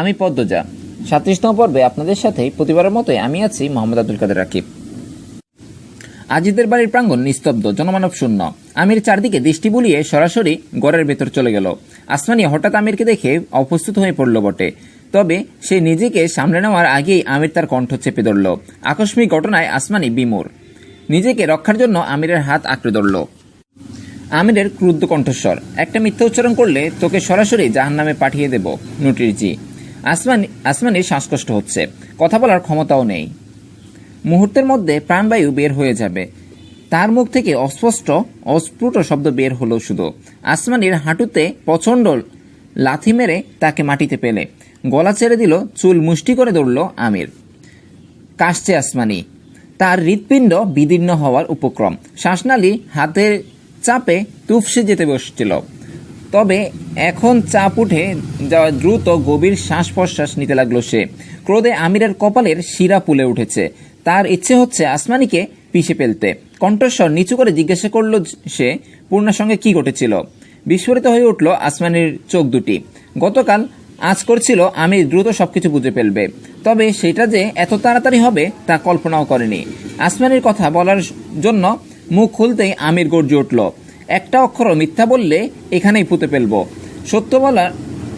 আমি পদ্মজা। সাতত্রিশতম পর্বে আপনাদের সাথে প্রতিবারের মতোই আমি আছি মোহাম্মদ আব্দুল কাদের রাকিব। আজিদের বাড়ির প্রাঙ্গণ নিস্তব্ধ, জনমানব শূন্য। আমির চারদিকে দৃষ্টি বুলিয়ে সরাসরি গড়ের ভেতর চলে গেল। আসমানি হঠাৎ আমিরকে দেখে অপ্রস্তুত হয়ে পড়ল বটে। তবে সে নিজেকে সামলে নেওয়ার আগেই আমির তার কণ্ঠ চেপে ধরল। আকস্মিক ঘটনায় আসমানি বিমূর। নিজেকে রক্ষার জন্য আমিরের হাত আঁকড়ে ধরল। আমিরের ক্রুদ্ধ কণ্ঠস্বর, একটা মিথ্যা উচ্চারণ করলে তোকে সরাসরি জাহান নামে পাঠিয়ে দেব নুটিরজি আসমানি আসমানির শ্বাসকষ্ট হচ্ছে। কথা বলার ক্ষমতাও নেই। মুহূর্তের মধ্যে প্রাণবায়ু বের হয়ে যাবে। তার মুখ থেকে অস্পষ্ট, অস্ফুট শব্দ বের হলো শুধু। আসমানির হাঁটুতে প্রচণ্ড লাথি মেরে তাকে মাটিতে পেলে। গলা ছেড়ে দিল, চুল মুষ্টি করে দৌড়ল আমির। কাশছে আসমানি। তার হৃৎপিণ্ড বিদীর্ণ হওয়ার উপক্রম। শ্বাসনালী হাতের চাপে তুফসে যেতে বসছিল। তবে এখন চাপ উঠে যাওয়া দ্রুত গভীর শ্বাস প্রশ্বাস নিতে লাগল সে। ক্রোধে আমিরের কপালের শিরা পুলে উঠেছে। তার ইচ্ছে হচ্ছে আসমানিকে পিষে ফেলতে। কণ্ঠস্বর নিচু করে জিজ্ঞাসা করল সে, পূর্ণার সঙ্গে কি ঘটেছিল? বিস্ফোরিত হয়ে উঠল আসমানির চোখ দুটি। গতকাল আজ করছিল আমি দ্রুত সবকিছু বুঝে ফেলবে। তবে সেটা যে এত তাড়াতাড়ি হবে তা কল্পনাও করেনি। আসমানির কথা বলার জন্য মুখ খুলতেই আমির গর্জে উঠল একটা অক্ষর মিথ্যা বললে এখানেই পুঁতে ফেলব। সত্য বলার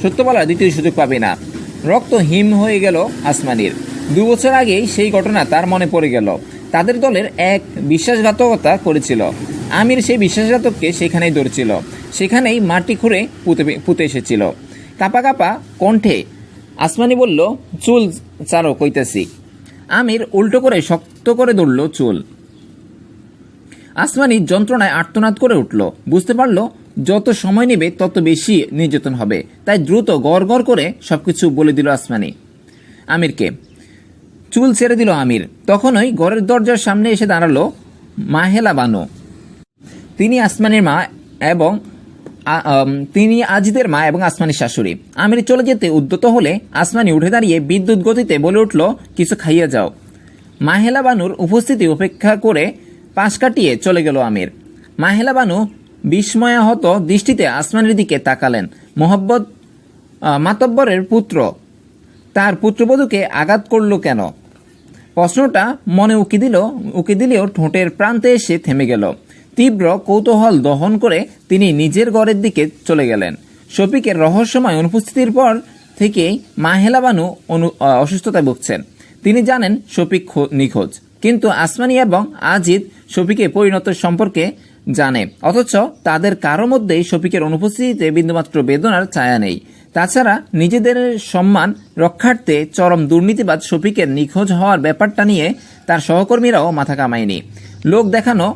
সত্য বলার দ্বিতীয় সুযোগ পাবে না। রক্ত হিম হয়ে গেল আসমানির। দু বছর আগেই সেই ঘটনা তার মনে পড়ে গেল। তাদের দলের এক বিশ্বাসঘাতকতা করেছিল। আমির সেই বিশ্বাসঘাতককে সেখানেই ধরেছিল। সেখানেই মাটি খুঁড়ে পুঁতে পুঁতে এসেছিল। কাপা কাপা কণ্ঠে আসমানি বলল, চুল চারো কইতেছি আমির উল্টো করে শক্ত করে ধরল চুল। আসমানি যন্ত্রণায় আর্তনাদ করে উঠল। বুঝতে পারল, যত সময় নেবে তত বেশি নির্যাতন হবে। তাই দ্রুত গড় গড় করে সবকিছু বলে দিল আসমানি। আমিরকে। চুল ছেড়ে দিল আমির। তখনই ঘরের দরজার সামনে এসে দাঁড়াল মাহেলা বানু। তিনি আসমানের মা এবং তিনি আজিদের মা এবং আসমানির শাশুড়ি। আমির চলে যেতে উদ্যত হলে আসমানি উঠে দাঁড়িয়ে বিদ্যুৎ গতিতে বলে উঠল, কিছু খাইয়া যাও। মাহেলা বানুর উপস্থিতি উপেক্ষা করে পাশ কাটিয়ে চলে গেল আমির। মাহেলা বানু বিস্ময়াহত দৃষ্টিতে আসমানের দিকে তাকালেন। মোহব্বত মাতব্বরের পুত্র। তার পুত্রবধূকে আঘাত করল কেন? প্রশ্নটা মনে উকি দিল, উকি দিলেও ঠোঁটের প্রান্তে এসে থেমে গেল। তীব্র কৌতূহল দহন করে তিনি নিজের ঘরের দিকে চলে গেলেন। শফিকের রহস্যময় অনুপস্থিতির পর থেকেই মাহেলা বানু অনু- অসুস্থতায় ভুগছেন। তিনি জানেন শফিক নিখোঁজ। কিন্তু আসমানি এবং আজিদ শফিকের পরিণত সম্পর্কে জানে। অথচ তাদের কারও মধ্যেই শফিকের অনুপস্থিতিতে বিন্দুমাত্র বেদনার ছায়া নেই। তাছাড়া নিজেদের সম্মান রক্ষার্থে চরম দুর্নীতিবাদ শফিকের নিখোঁজ হওয়ার ব্যাপারটা নিয়ে তার সহকর্মীরাও মাথা কামায়নি। লোক দেখানো,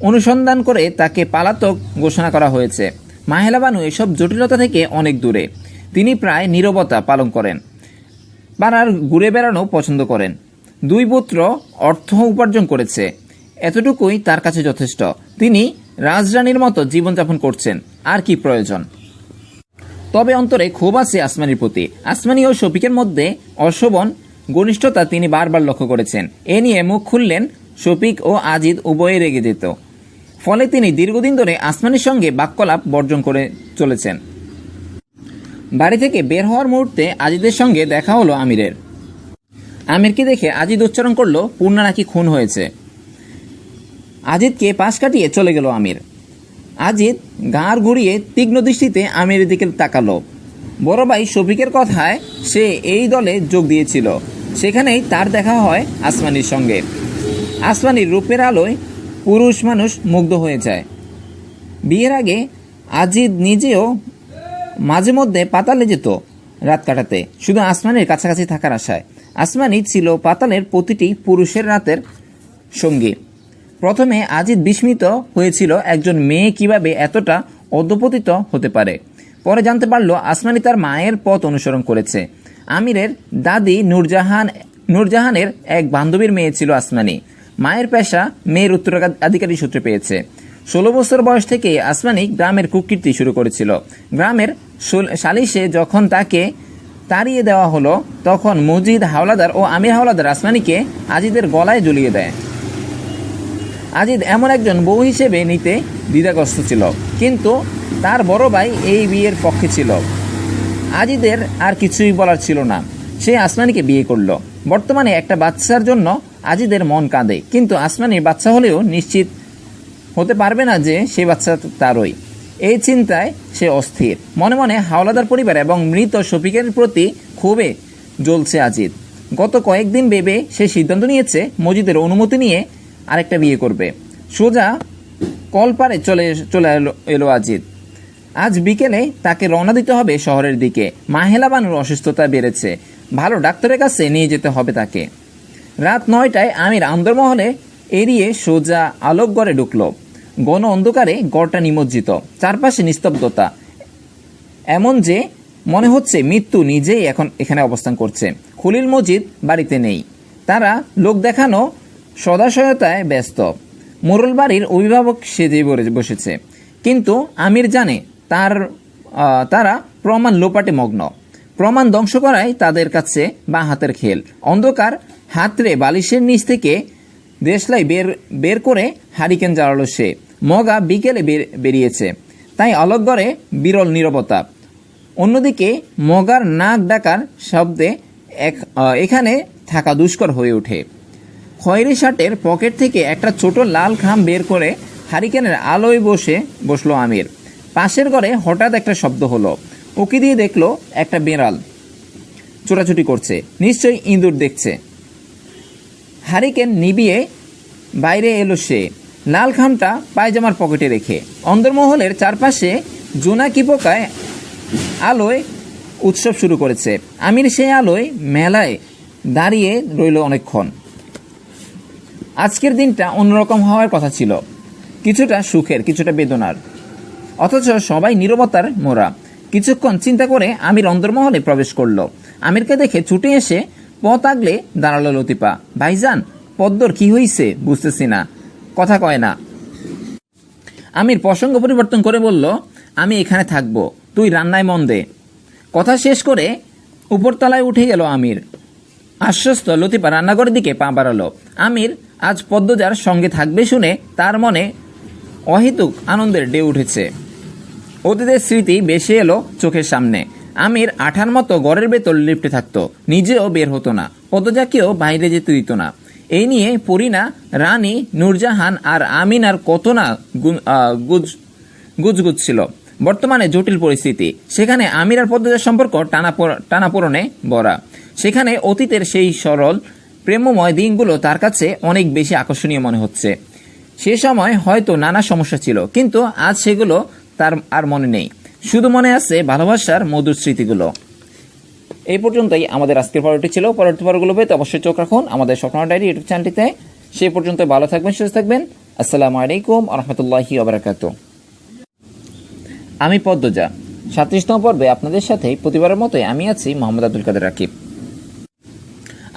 অনুসন্ধান করে তাকে পালাতক ঘোষণা করা হয়েছে। মাহেলা বানু এসব জটিলতা থেকে অনেক দূরে। তিনি প্রায় নীরবতা পালন করেন। পাড়ার ঘুরে বেড়ানো পছন্দ করেন। দুই পুত্র অর্থ উপার্জন করেছে। এতটুকুই তার কাছে যথেষ্ট। তিনি রাজরানীর মতো জীবনযাপন করছেন। আর কি প্রয়োজন? তবে অন্তরে ক্ষোভ আছে আসমানির প্রতি। আসমানি ও শফিকের মধ্যে অশোভন, ঘনিষ্ঠতা তিনি বারবার লক্ষ্য করেছেন। এ নিয়ে মুখ খুললেন শফিক ও আজিদ উভয়ে রেগে যেত। ফলে তিনি দীর্ঘদিন ধরে আসমানির সঙ্গে বাক্যলাপ বর্জন করে চলেছেন। বাড়ি থেকে বের হওয়ার মুহূর্তে আজিদের সঙ্গে দেখা হলো আমিরের। আমিরকে দেখে আজিদ উচ্চারণ করল, পূর্ণা নাকি খুন হয়েছে? আজিদকে পাশ কাটিয়ে চলে গেল আমির। আজিদ গাঁর ঘুরিয়ে তীক্ষ্ণ দৃষ্টিতে আমির দিকে তাকালো। বড় ভাই শফিকের কথায় সে এই দলে যোগ দিয়েছিল। সেখানেই তার দেখা হয় আসমানির সঙ্গে। আসমানির রূপের আলোয় পুরুষ মানুষ মুগ্ধ হয়ে যায়। বিয়ের আগে আজিদ নিজেও মাঝে মধ্যে পাতালে যেত রাত কাটাতে। শুধু আসমানের কাছাকাছি থাকার আশায়। আসমানি ছিল পাতালের প্রতিটি পুরুষের রাতের সঙ্গী। প্রথমে আজিদ বিস্মিত হয়েছিল একজন মেয়ে কীভাবে এতটা অধপতিত হতে পারে। পরে জানতে পারল আসমানি তার মায়ের পথ অনুসরণ করেছে। আমিরের দাদি নূরজাহান, নূরজাহানের এক বান্ধবীর মেয়ে ছিল আসমানি। মায়ের পেশা মেয়ের উত্তরাধিকারী সূত্রে পেয়েছে। ষোলো বছর বয়স থেকে আসমানি গ্রামের কুকীর্তি শুরু করেছিল। গ্রামের সুল- সালিশে যখন তাকে তাড়িয়ে দেওয়া হলো, তখন মজিদ হাওলাদার ও আমির হাওলাদার আসমানিকে আজিদের গলায় ঝুলিয়ে দেয়। আজিদ এমন একজন বউ হিসেবে নিতে দ্বিধাগ্রস্ত ছিল, কিন্তু তার বড় ভাই এই বিয়ের পক্ষে ছিল। আজিদের আর কিছুই বলার ছিল না। সে আসমানিকে বিয়ে করল। বর্তমানে একটা বাচ্চার জন্য আজিদের মন কাঁদে, কিন্তু আসমানির বাচ্চা হলেও নিশ্চিত হতে পারবে না যে সেই বাচ্চা তারই। এই চিন্তায় সে অস্থির। মনে মনে হাওলাদার পরিবার এবং মৃত শফিকের প্রতি খুবই জ্বলছে আজিদ। গত কয়েকদিন ভেবে সে সিদ্ধান্ত নিয়েছে, মজিদের অনুমতি নিয়ে আরেকটা বিয়ে করবে। সোজা কলপারে চলে চলে এলো এলো আজিদ আজ বিকেলে তাকে রওনা দিতে হবে শহরের দিকে। মাহেলা বানুর অসুস্থতা বেড়েছে। ভালো ডাক্তারের কাছে নিয়ে যেতে হবে তাকে। রাত নয়টায় আমির আন্দরমহলে এড়িয়ে সোজা আলোক গড়ে ঢুকলো। গণ অন্ধকারে গড়টা নিমজ্জিত। চারপাশে নিস্তব্ধতা। এমন যে মনে হচ্ছে মৃত্যু নিজেই এখন এখানে অবস্থান করছে। খলিল মজিদ বাড়িতে নেই। তারা লোক দেখানো সদাশয়তায় ব্যস্ত। মোরল বাড়ির অভিভাবক সেজে বসেছে। কিন্তু আমির জানে তার তারা প্রমাণ লোপাটে মগ্ন। প্রমাণ ধ্বংস করাই তাদের কাছে বা হাতের খেল। অন্ধকার হাতরে বালিশের নিচ থেকে দেশলাই বের বের করে হারিকেন জ্বালালো সে। মগা বিকেলে বেরিয়েছে। তাই অলকগড়ে বিরল নীরবতা। অন্যদিকে মগার নাক ডাকার শব্দে এখানে থাকা দুষ্কর হয়ে ওঠে। খয়েরি শার্টের পকেট থেকে একটা ছোট লাল খাম বের করে হারিকেনের আলোয় বসে বসল আমির। পাশের ঘরে হঠাৎ একটা শব্দ হলো। উকি দিয়ে দেখল একটা বেড়াল ছোটাছুটি করছে। নিশ্চয়ই ইঁদুর দেখছে। হারিকেন নিবিয়ে বাইরে এলো সে। লাল খামটা পায়জামার পকেটে রেখে। অন্দরমহলের চারপাশে জোনাকি পোকায় আলোয় উৎসব শুরু করেছে। আমির সেই আলোয় মেলায় দাঁড়িয়ে রইল অনেকক্ষণ। আজকের দিনটা অন্যরকম হওয়ার কথা ছিল। কিছুটা সুখের, কিছুটা বেদনার। অথচ সবাই নীরবতার মোরা কিছুক্ষণ চিন্তা করে আমির অন্দরমহলে প্রবেশ করল। আমিরকে দেখে ছুটে এসে পথ আগলে দাঁড়াল লতিপা ভাইজান, পদ্মর কি হইছে? বুঝতেছি না। কথা কয় না। আমির প্রসঙ্গ পরিবর্তন করে বলল, আমি এখানে থাকব। তুই রান্নায় মন দে। কথা শেষ করে উপরতলায় উঠে গেল আমির। আশ্বস্ত লতিপা রান্নাঘরের দিকে পা বাড়ালো। আমির আজ পদ্মজার সঙ্গে থাকবে শুনে তার মনে অহেতুক আনন্দের ডে উঠেছে। অতীতের স্মৃতি বেশি এলো চোখের সামনে। আমির আঠার মতো গড়ের ভেতর লিপ্টে থাকতো, নিজেও বের হতো না পদজাকেও বাইরে যেতে দিত না। এই নিয়ে পরিনা, রানী, নূরজাহান আর আমিন আর কত না গুজগুজ ছিল বর্তমানে জটিল পরিস্থিতি। সেখানে আমির আর পদ্মজার সম্পর্ক টানা টানাপোড়নে ভরা। সেখানে অতীতের সেই সরল প্রেমময় দিনগুলো তার কাছে অনেক বেশি আকর্ষণীয় মনে হচ্ছে। সে সময় হয়তো নানা সমস্যা ছিল, কিন্তু আজ সেগুলো তার আর মনে নেই। শুধু মনে আছে ভালোবাসার মধুর স্মৃতিগুলো। এই পর্যন্তই আমাদের আজকের পর্বটি ছিল। পরবর্তী পর্বগুলো পেতে অবশ্যই চোখ রাখুন আমাদের স্বপ্ন ডায়েরি ইউটিউব চ্যানেলটিতে। সেই পর্যন্ত ভালো থাকবেন, সুস্থ থাকবেন। আসসালামু আলাইকুম রহমতুল্লাহি ওবরাকাত আমি পদ্মজা। সাতত্রিশতম পর্বে আপনাদের সাথে প্রতিবারের মতোই আমি আছি মোহাম্মদ আব্দুল কাদের রাকিব।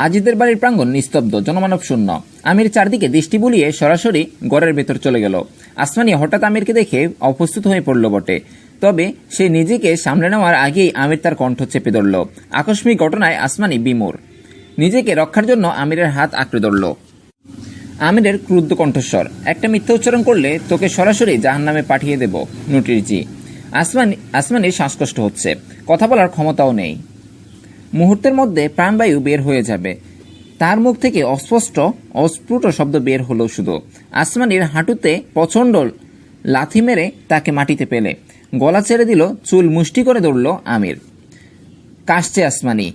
আজিদের বাড়ির প্রাঙ্গণ নিস্তব্ধ, জনমানব শূন্য। আমির চারদিকে দৃষ্টি বুলিয়ে সরাসরি ঘরের ভেতর চলে গেল। আসমানি হঠাৎ আমিরকে দেখে অপ্রস্তুত হয়ে পড়ল বটে। তবে সে নিজেকে সামলে নেওয়ার আগেই আমির তার কণ্ঠ চেপে ধরল। আকস্মিক ঘটনায় আসমানি বিমূর। নিজেকে রক্ষার জন্য আমিরের হাত আঁকড়ে ধরল। আমিরের ক্রুদ্ধ কণ্ঠস্বর, একটা মিথ্যা উচ্চারণ করলে তোকে সরাসরি জাহান নামে পাঠিয়ে দেব নোটিশজি আসমানি আসমানির শ্বাসকষ্ট হচ্ছে। কথা বলার ক্ষমতাও নেই। মুহূর্তের মধ্যে প্রাণবায়ু বের হয়ে যাবে। তার মুখ থেকে অস্পষ্ট, অস্ফুট শব্দ বের হলো শুধু। আসমানির হাঁটুতে প্রচণ্ড লাথি মেরে তাকে মাটিতে পেলে। গলা ছেড়ে দিল, চুল মুষ্টি করে দৌড়ল আমির। কাশছে আসমানি।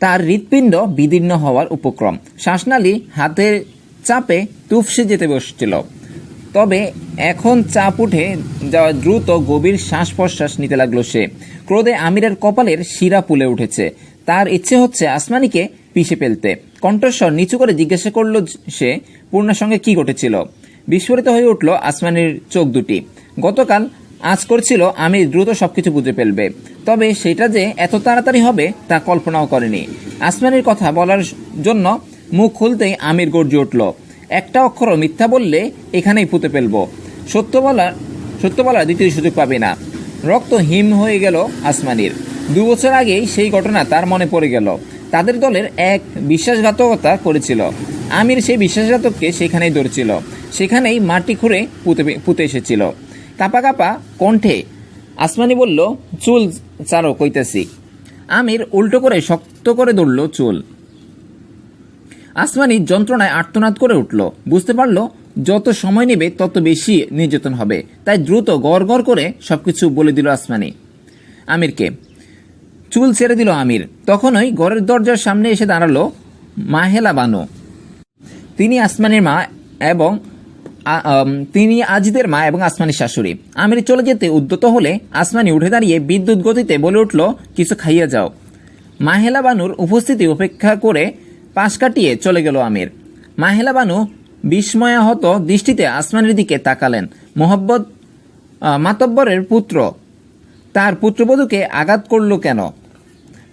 তার হৃৎপিণ্ড বিদীর্ণ হওয়ার উপক্রম। শ্বাসনালী হাতের চাপে তুফসে যেতে বসছিল। তবে এখন চাপ উঠে যাওয়া দ্রুত গভীর শ্বাস প্রশ্বাস নিতে লাগল সে। ক্রোধে আমিরের কপালের শিরা ফুলে উঠেছে। তার ইচ্ছে হচ্ছে আসমানিকে পিষে ফেলতে। কণ্ঠস্বর নিচু করে জিজ্ঞাসা করল সে, পূর্ণার সঙ্গে কি ঘটেছিল? বিস্ফোরিত হয়ে উঠল আসমানির চোখ দুটি। গতকাল আজ করছিল, আমি দ্রুত সবকিছু বুঝে ফেলবে। তবে সেটা যে এত তাড়াতাড়ি হবে, তা কল্পনাও করেনি। আসমানির কথা বলার জন্য মুখ খুলতেই আমির গর্জে উঠল, একটা অক্ষরও মিথ্যা বললে এখানেই পুঁতে ফেলব। সত্য বলার সত্য বলার দ্বিতীয় সুযোগ পাবে না। রক্ত হিম হয়ে গেল আসমানির। দু বছর আগেই সেই ঘটনা তার মনে পড়ে গেল। তাদের দলের এক বিশ্বাসঘাতকতা করেছিল। আমির সেই বিশ্বাসঘাতককে সেখানেই ধরছিল। সেখানেই মাটি খুঁড়ে পুঁতে পুঁতে এসেছিল। কাপা কাপা কণ্ঠে আসমানি বলল, চুল চারো কইতেছি। আমির উল্টো করে শক্ত করে ধরল চুল। আসমানি যন্ত্রণায় আর্তনাদ করে উঠল। বুঝতে পারল, যত সময় নেবে তত বেশি নির্যাতন হবে। তাই দ্রুত গড় গড় করে সবকিছু বলে দিল আসমানি। আমিরকে চুল ছেড়ে দিল আমির। তখনই ঘরের দরজার সামনে এসে দাঁড়াল মাহেলা বানু। তিনি আসমানির মা এবং তিনি আজিদের মা এবং আসমানির শাশুড়ি। আমির চলে যেতে উদ্যত হলে আসমানি উঠে দাঁড়িয়ে বিদ্যুৎ গতিতে বলে উঠল, কিছু খাইয়ে যাও। মাহেলা বানুর উপস্থিতি উপেক্ষা করে পাশ কাটিয়ে চলে গেল আমির। মাহেলা বানু বিস্ময়াহত দৃষ্টিতে আসমানের দিকে তাকালেন। মোহব্বত মাতব্বরের পুত্র, তার পুত্রবধূকে আঘাত করল কেন?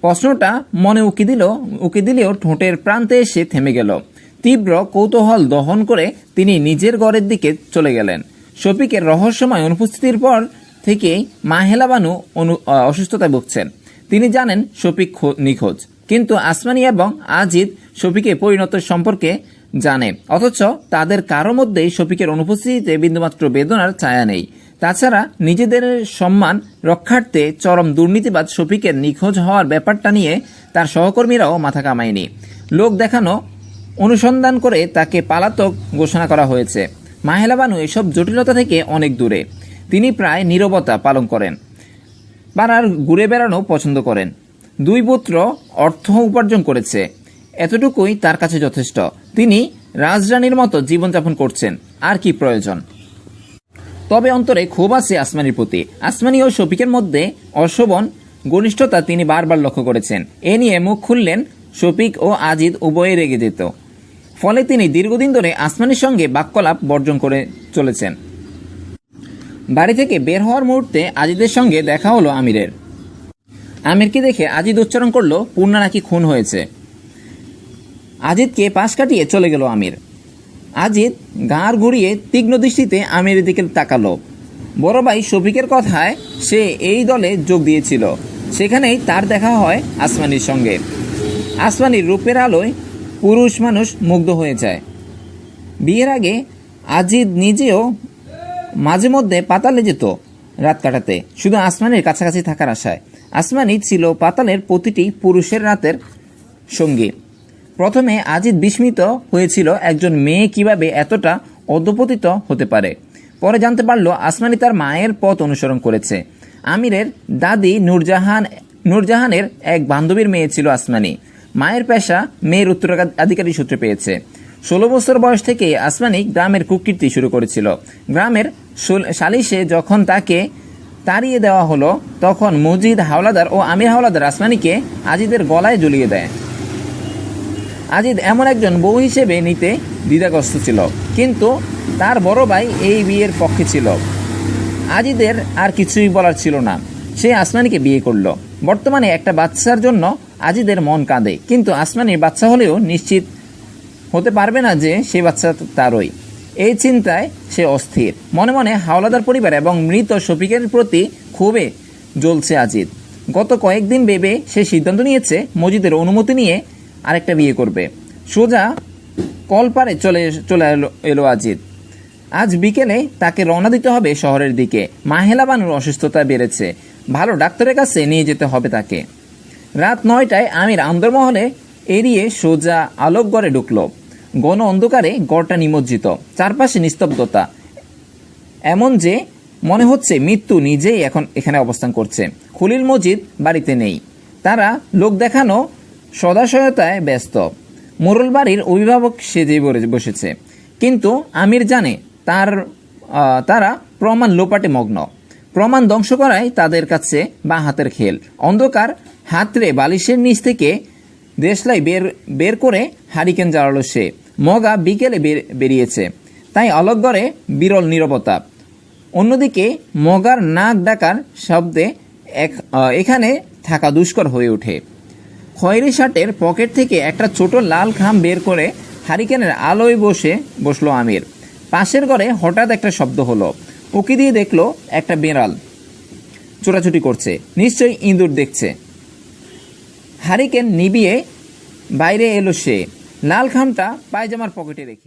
প্রশ্নটা মনে উকি দিল, উকি দিলেও ঠোঁটের প্রান্তে এসে থেমে গেল। তীব্র কৌতূহল দহন করে তিনি নিজের ঘরের দিকে চলে গেলেন। শফিকের রহস্যময় অনুপস্থিতির পর থেকেই মাহেলা বানু অনু- অসুস্থতায় ভুগছেন। তিনি জানেন শফিক নিখোঁজ। কিন্তু আসমানি এবং আজিদ শফিকের পরিণত সম্পর্কে জানে। অথচ তাদের কারও মধ্যেই শফিকের অনুপস্থিতিতে বিন্দুমাত্র বেদনার ছায়া নেই। তাছাড়া নিজেদের সম্মান রক্ষার্থে চরম দুর্নীতিবাদ শফিকের নিখোঁজ হওয়ার ব্যাপারটা নিয়ে তার সহকর্মীরাও মাথা কামায়নি। লোক দেখানো, অনুসন্ধান করে তাকে পালাতক ঘোষণা করা হয়েছে। মাহেলা বানু এসব জটিলতা থেকে অনেক দূরে। তিনি প্রায় নীরবতা পালন করেন। পাড়ার ঘুরে বেড়ানো পছন্দ করেন। দুই পুত্র অর্থ উপার্জন করেছে। এতটুকুই তার কাছে যথেষ্ট। তিনি রাজরানীর মতো জীবনযাপন করছেন। আর কি প্রয়োজন? তবে অন্তরে ক্ষোভ আছে আসমানির প্রতি। আসমানি ও শফিকের মধ্যে অশোভন, ঘনিষ্ঠতা তিনি বারবার লক্ষ্য করেছেন। এ নিয়ে মুখ খুললেন শফিক ও আজিদ উভয়ে রেগে যেত। ফলে তিনি দীর্ঘদিন ধরে আসমানির সঙ্গে বাক্যলাপ বর্জন করে চলেছেন। বাড়ি থেকে বের হওয়ার মুহূর্তে আজিদের সঙ্গে দেখা হলো আমিরের। আমিরকে দেখে আজিদ উচ্চারণ করল, পূর্ণা নাকি খুন হয়েছে? আজিদকে পাশ কাটিয়ে চলে গেল আমির। আজিদ গাঁর ঘুরিয়ে তীক্ষ্ণ দৃষ্টিতে আমিরের দিকে তাকালো। বড় ভাই শফিকের কথায় সে এই দলে যোগ দিয়েছিল। সেখানেই তার দেখা হয় আসমানির সঙ্গে। আসমানির রূপের আলোয় পুরুষ মানুষ মুগ্ধ হয়ে যায়। বিয়ের আগে আজিদ নিজেও মাঝে মধ্যে পাতালে যেত রাত কাটাতে। শুধু আসমানের কাছাকাছি থাকার আশায়। আসমানি ছিল পাতালের প্রতিটি পুরুষের রাতের সঙ্গী। প্রথমে আজিদ বিস্মিত হয়েছিল একজন মেয়ে কীভাবে এতটা অধপতিত হতে পারে। পরে জানতে পারল আসমানি তার মায়ের পথ অনুসরণ করেছে। আমিরের দাদি নূরজাহান, নূরজাহানের এক বান্ধবীর মেয়ে ছিল আসমানি। মায়ের পেশা মেয়ের উত্তরাধিকারী সূত্রে পেয়েছে। ষোলো বছর বয়স থেকে আসমানি গ্রামের কুকীর্তি শুরু করেছিল। গ্রামের সুল- সালিশে যখন তাকে তাড়িয়ে দেওয়া হলো, তখন মজিদ হাওলাদার ও আমির হাওলাদার আসমানিকে আজিদের গলায় ঝুলিয়ে দেয়। আজিদ এমন একজন বউ হিসেবে নিতে দ্বিধাগ্রস্ত ছিল, কিন্তু তার বড় ভাই এই বিয়ের পক্ষে ছিল। আজিদের আর কিছুই বলার ছিল না। সে আসমানিকে বিয়ে করল। বর্তমানে একটা বাচ্চার জন্য আজিদের মন কাঁদে, কিন্তু আসমানির বাচ্চা হলেও নিশ্চিত হতে পারবে না যে সে বাচ্চা তারই। এই চিন্তায় সে অস্থির। মনে মনে হাওলাদার পরিবার এবং মৃত শফিকের প্রতি খুবই জ্বলছে আজিদ। গত কয়েকদিন ভেবে সে সিদ্ধান্ত নিয়েছে, মজিদের অনুমতি নিয়ে আরেকটা বিয়ে করবে। সোজা কলপারে চলে চলে এলো এলো আজিদ আজ বিকেলে তাকে রওনা দিতে হবে শহরের দিকে। মাহেলা বানুর অসুস্থতা বেড়েছে। ভালো ডাক্তারের কাছে নিয়ে যেতে হবে তাকে। রাত নয়টায় আমির আন্দরমহলে এড়িয়ে সোজা আলোকগড়ে ঢুকল। গণ অন্ধকারে গড়টা নিমজ্জিত। চারপাশে নিস্তব্ধতা। এমন যে মনে হচ্ছে মৃত্যু নিজেই এখন এখানে অবস্থান করছে। খলিল মজিদ বাড়িতে নেই। তারা লোক দেখানো সদাশয়তায় ব্যস্ত। মোরল বাড়ির অভিভাবক সেজে বসেছে। কিন্তু আমির জানে, তার তারা প্রমাণ লোপাটে মগ্ন। প্রমাণ ধ্বংস করাই তাদের কাছে বা হাতের খেল। অন্ধকার হাতরে বালিশের নিচ থেকে দেশলাই বের বের করে হারিকেন জ্বালালো সে। মগা বিকেলে বেরিয়েছে। তাই অলকগড়ে বিরল নিরবতা। অন্যদিকে মগার নাক ডাকার শব্দে এক এখানে থাকা দুষ্কর হয়ে ওঠে। খয়েরি শার্টের পকেট থেকে একটা ছোট লাল খাম বের করে হারিকেনের আলোয় বসে বসল আমির। পাশের ঘরে হঠাৎ একটা শব্দ হলো। উকি দিয়ে দেখল একটা বেড়াল ছোটাছুটি করছে। নিশ্চয়ই ইঁদুর দেখছে। হারিকেন নিবিয়ে বাইরে এলো সে। লাল খামটা পায়জামার পকেটে রেখে।